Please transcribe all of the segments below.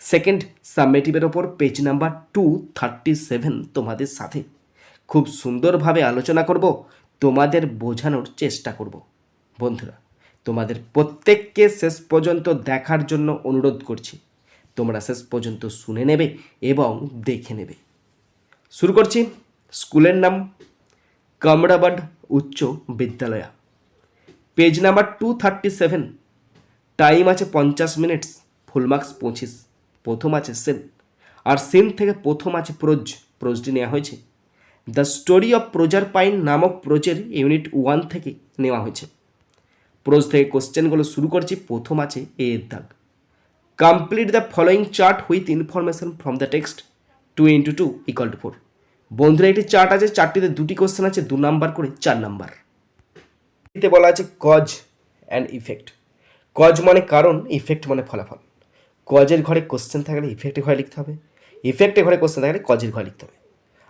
Second সাবমেটিভের ওপর page number two thirty seven তোমাদের সাথে। খুব সুন্দরভাবে আলোচনা করব, তোমাদের বোঝানোর চেষ্টা করব। বন্ধুরা, তোমাদের প্রত্যেককে শেষ পর্যন্ত দেখার জন্য অনুরোধ করছি। তোমরা শেষ পর্যন্ত শুনে নেবে এবং দেখে নেবে। শুরু করছি স্কুলের নাম কামরাবাড উচ্চ বিদ্যালয়া। Page number two thirty seven time আছে পঞ্চাশ মিনিটস ফুল মার্কস পঁচিশ। প্রথম আছে সেন আর সেন থেকে প্রথম আছে প্রোজ। প্রোজটি নেওয়া হয়েছে। The story of Proserpine নামক প্রোজের ইউনিট ওয়ান থেকে নেওয়া হয়েছে। প্রোজ থেকে কোশ্চেনগুলো শুরু করছি। প্রথম আছে এ এর দাগ। Complete the following chart with information from the text. Two into two equal to four. বন্ধুরা, একটি চার্ট আছে। চারটিতে দুটি কোশ্চেন আছে। দু নাম্বার করে চার নাম্বার। এতে বলা আছে কজ অ্যান্ড ইফেক্ট কজ মানে কারণ ইফেক্ট মানে ফলাফল। কজের ঘরে কোশ্চেন থাকলে ইফেক্টের ঘরে লিখতে হবে। ইফেক্টের ঘরে কোশ্চেন থাকলে কজের ঘরে লিখতে হবে।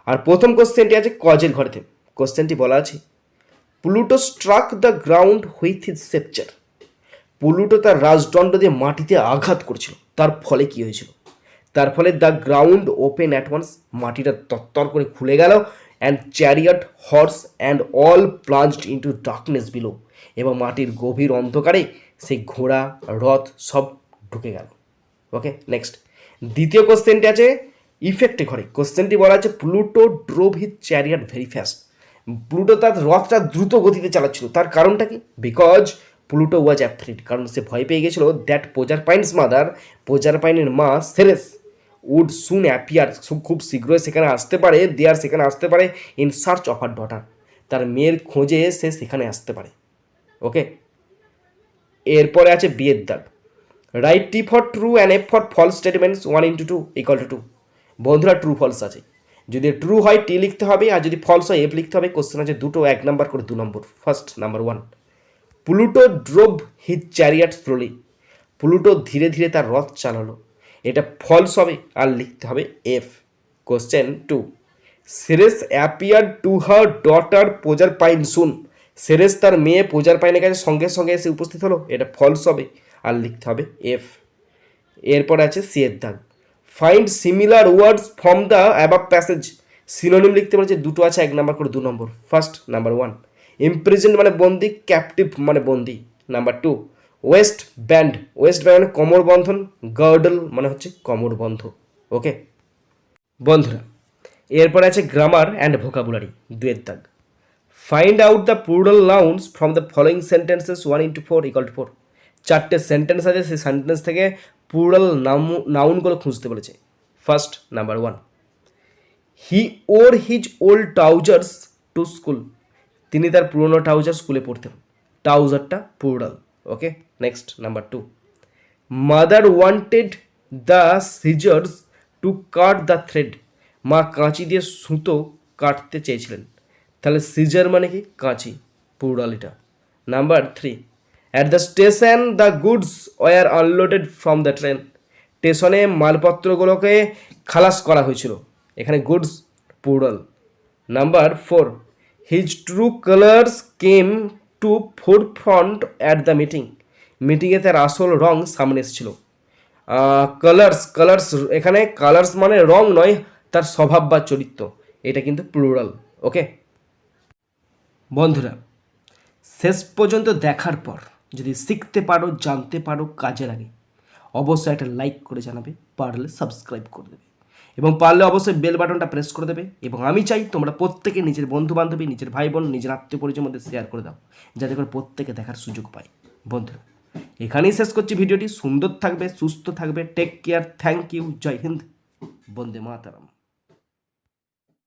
আর প্রথম কোশ্চেনটি আছে কজের ঘরেতে কোশ্চেনটি বলা আছে, Pluto struck the ground with his sceptre Pluto তার রাজদণ্ড দিয়ে মাটিতে আঘাত করছিল। তার ফলে কি হয়েছিল? তার ফলে the ground open at once মাটিটা তত্তর করে খুলে গেল and chariot horse and all plunged into darkness below এবং মাটির গভীর অন্ধকারে সেই ঘোড়া রথ সব ঢুকে গেল। নেক্সট দ্বিতীয় কোশ্চেনটি আছে ইফেক্টে ঘরে কোশ্চেনটি বলা আছে Pluto drove his chariot very fast Pluto তার রথটা দ্রুত গতিতে চালাচ্ছিল। তার কারণটা কি? বিকজ প্লুটো ওয়াজ অ্যাফ্রিড কারণ সে ভয় পেয়ে গেছিল that Poser Pines mother Poser পাইনের মা সেরেস উড সুন অ্যাপিয়ার খুব শীঘ্রই সেখানে আসতে পারে। দেয়ার সেখানে আসতে পারে in search of her daughter তার মেয়ের খোঁজে সে সেখানে আসতে পারে। ওকে এরপরে আছে বিয়ের দাগ। Write T for true and F for false statements one into two equal to two বন্ধুরা ট্রু ফলস আছে। যদি ট্রু হয় টি লিখতে হবে, আর যদি ফলস হয় এফ লিখতে হবে। কোশ্চেন আছে দুটো, এক নাম্বার করে দু নম্বর first number one Pluto drove his chariot slowly Pluto ধীরে ধীরে তার রথ চালালো। এটা ফলস হবে, আর লিখতে হবে F question two Ceres appear to her daughter Proserpine soon Ceres তার মেয়ে পোজার পাইনের কাছে সঙ্গে সঙ্গে এসে উপস্থিত হলো। এটা ফলস হবে। আর লিখতে হবে এফ এরপর আছে সি এর দাগ find similar words from the above passage synonym লিখতে বলেছে, দুটো আছে, এক নাম্বার করে দু নম্বর। ফার্স্ট নাম্বার ওয়ান ইমপ্রিজেন্ট মানে বন্দি ক্যাপটিভ মানে বন্দি। Number two waist band waist band মানে কোমর বন্ধন গার্ডল মানে হচ্ছে কোমর বন্ধ। ওকে বন্ধুরা, এরপরে আছে গ্রামার অ্যান্ড ভোকাবুলারি দুয়ের দাগ। Find out the plural nouns from the following sentences one into four equal to four চারটে সেন্টেন্স আছে, সেই সেন্টেন্স থেকে প্লুরাল নাম নাউনগুলো খুঁজতে বলেছে। First number one he wore his old trousers to school তিনি তার পুরনো ট্রাউজার স্কুলে পড়তেন। ট্রাউজারটা plural okay next number two mother wanted the scissors to cut the thread মা কাঁচি দিয়ে সুতো কাটতে চেয়েছিলেন। তাহলে সিজার মানে কি? কাঁচি প্লুরাল এটা। Number three at the station the goods were unloaded from the train স্টেশনে মালপত্রগুলোকে খালাস করা হয়েছিল। এখানে goods plural number four his true colours came to forefront at the meeting মিটিংয়ে তার আসল রং সামনে এসেছিল। কালার্স কালার্স এখানে কালার্স মানে রং নয়, তার স্বভাব বা চরিত্র। এটা কিন্তু প্লুরাল ওকে বন্ধুরা, শেষ পর্যন্ত দেখার পর যদি শিখতে পারো, জানতে পারো, কাজে লাগে, অবশ্যই একটা লাইক করে জানাবে, পারলে সাবস্ক্রাইব করে দেবে এবং পারলে অবশ্যই বেল বাটনটা প্রেস করে দেবে এবং আমি চাই তোমরা প্রত্যেকে নিজের বন্ধু বান্ধবী নিজের ভাই বোন নিজের আত্মীয় পরিচয়ের মধ্যে শেয়ার করে দাও, যাতে করে প্রত্যেকে দেখার সুযোগ পায়। বন্ধুরা, এখানেই শেষ করছি ভিডিওটি। সুন্দর থাকবে, সুস্থ থাকবে। টেক কেয়ার থ্যাংক ইউ জয় হিন্দ। বন্দে মাতারাম।